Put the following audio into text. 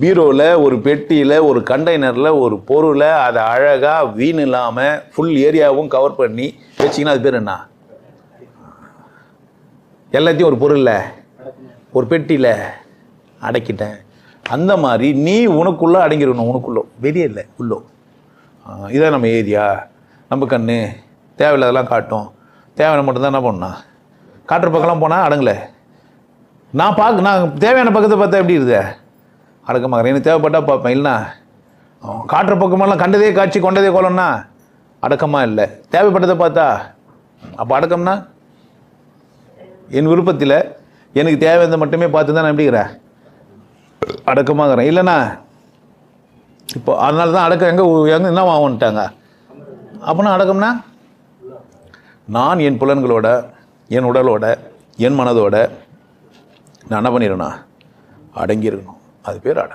பீரோவில் ஒரு பெட்டியில் ஒரு கண்டெய்னரில் ஒரு பொருளை அதை அழகாக வீண் இல்லாமல் ஃபுல் ஏரியாவும் கவர் பண்ணி வச்சிங்கன்னா அது பேர் என்ன? எல்லாத்தையும் ஒரு பொருளில் ஒரு பெட்டியில் அடக்கிட்டேன். அந்த மாதிரி நீ உனக்குள்ளே அடங்கிடணும் உனக்குள்ளோ. வெளியே இல்லை உள்ளோ. இதான் நம்ம ஏரியா. நம்ம கண்ணு. தேவையில்லாதெல்லாம் காட்டும். தேவையான மட்டும்தான் என்ன பண்ணா காட்டுற பக்கம்லாம் போனால் அடங்கலை. நான் பார்க்க நான் தேவையான பக்கத்தை பார்த்தா எப்படி இருக்குது? அடக்கமாக எனக்கு தேவைப்பட்டா பார்ப்பேன் இல்லைண்ணா காட்டுற பக்கமெல்லாம் கண்டதே காட்சி கொண்டதே கோலம்னா? அடக்கமாக இல்லை. தேவைப்பட்டதை பார்த்தா அப்போ அடக்கம்னா? என் விருப்பத்தில் எனக்கு தேவையானதை மட்டுமே பார்த்து தான் நான் எப்படிங்கிறேன் அடக்கமாகறேன். இல்லைண்ணா இப்போ அதனால தான் அடக்கம் எங்கே எங்கே என்ன வாங்கிட்டாங்க? அப்போனா அடக்கம்னா? நான் என் புலன்களோட என் உடலோட என் மனதோட நான் என்ன பண்ணிடணும் அடங்கியிருக்கணும். அது பேர் அடக்கம்.